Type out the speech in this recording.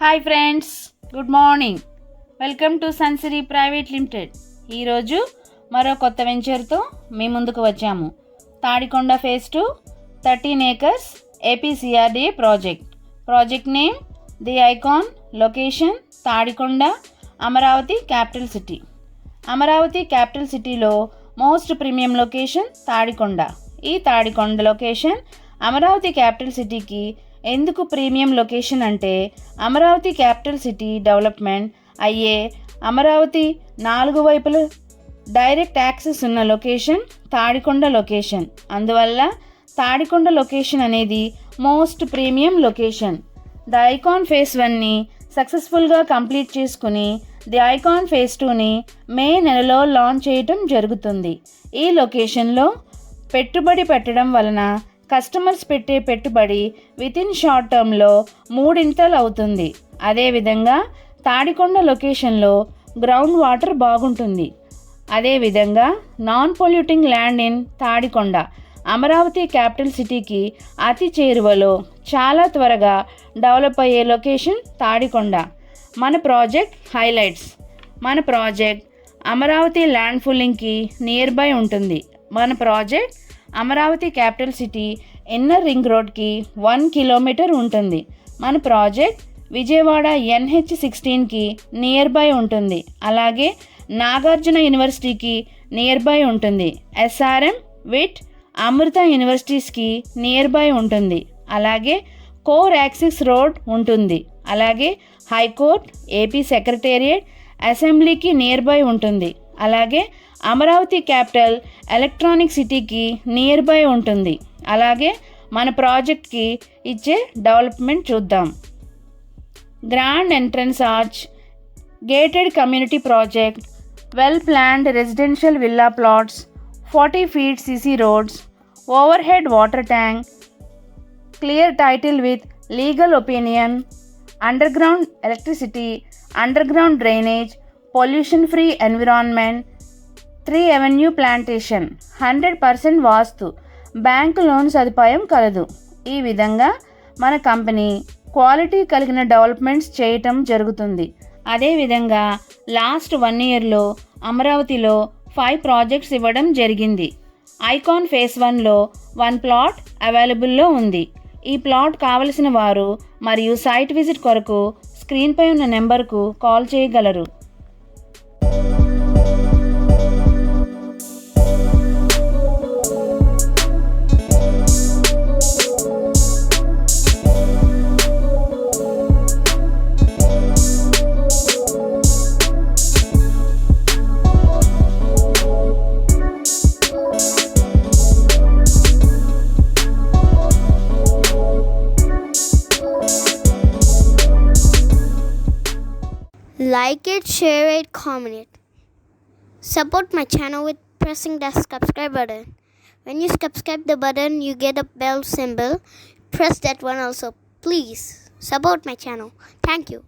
Hi friends good morning welcome to Sansiri private limited ఈరోజు మరో కొత్త వెంచర్తో మీ ముందుకు వచ్చాము. Tadikonda phase two thirteen acres APCRDA project project name the icon location Tadikonda Amaravati capital city Amaravati capital సిటీలో most premium location Tadikonda. ఈ Tadikonda location Amaravati capital సిటీకి ఎందుకు ప్రీమియం లొకేషన్ అంటే అమరావతి క్యాపిటల్ సిటీ డెవలప్మెంట్ అయ్యే అమరావతి నాలుగు వైపుల డైరెక్ట్ యాక్సెస్ ఉన్న లొకేషన్ తాడికొండ లొకేషన్. అందువల్ల తాడికొండ లొకేషన్ అనేది most premium location. The icon phase వన్ని సక్సెస్ఫుల్గా కంప్లీట్ చేసుకుని ది ఐకాన్ ఫేస్ టూని మే నెలలో లాంచ్ చేయటం జరుగుతుంది. ఈ లొకేషన్లో పెట్టుబడి పెట్టడం వలన కస్టమర్స్ పెట్టే పెట్టుబడి విత్ ఇన్ షార్ట్ టర్మ్లో మూడింతలు అవుతుంది. అదేవిధంగా తాడికొండ లొకేషన్లో గ్రౌండ్ వాటర్ బాగుంటుంది. అదేవిధంగా non polluting land in Tadikonda Amaravati capital సిటీకి అతి చేరువలో చాలా త్వరగా డెవలప్ అయ్యే లొకేషన్ తాడికొండ. మన ప్రాజెక్ట్ హైలైట్స్ మన ప్రాజెక్ట్ అమరావతి ల్యాండ్ ఫుల్లింగ్కి నియర్ బై ఉంటుంది. మన project Amaravati capital city inner ring రోడ్కి వన్ కిలోమీటర్ ఉంటుంది. మన ప్రాజెక్ట్ విజయవాడ ఎన్హెచ్ సిక్స్టీన్కి నియర్ బై ఉంటుంది. అలాగే నాగార్జున యూనివర్సిటీకి నియర్ బై ఉంటుంది. ఎస్ఆర్ఎం విట్ అమృత యూనివర్సిటీస్కి నియర్ బై ఉంటుంది. అలాగే కోర్ యాక్సిస్ రోడ్ ఉంటుంది. అలాగే హైకోర్ట్ ఏపీ సెక్రటేరియట్ అసెంబ్లీకి నియర్ బై ఉంటుంది. అలాగే అమరావతి క్యాపిటల్ ఎలక్ట్రానిక్ సిటీకి నియర్ బై ఉంటుంది. అలాగే మన ప్రాజెక్ట్కి ఇచ్చే డెవలప్మెంట్ చూద్దాం. Grand entrance arch gated community project well planned residential villa plots forty feet CC roads overhead water tank clear title with legal opinion underground electricity underground drainage pollution free environment three avenue plantation hundred percent vastu bank loan సదుపాయం కలదు. ఈ విధంగా మన company quality కలిగిన developments చేయటం జరుగుతుంది. అదేవిధంగా last one ఇయర్లో అమరావతిలో ఫైవ్ ప్రాజెక్ట్స్ ఇవ్వడం జరిగింది. ఐకాన్ ఫేస్ వన్లో వన్ ప్లాట్ అవైలబుల్లో ఉంది. ఈ ప్లాట్ కావలసిన వారు మరియు సైట్ విజిట్ కొరకు స్క్రీన్పై ఉన్న నెంబర్కు కాల్ చేయగలరు. Like it, share it, comment it. Support my channel with pressing the subscribe button. When you subscribe the button, you get a bell symbol. Press that one also. Please support my channel. Thank you.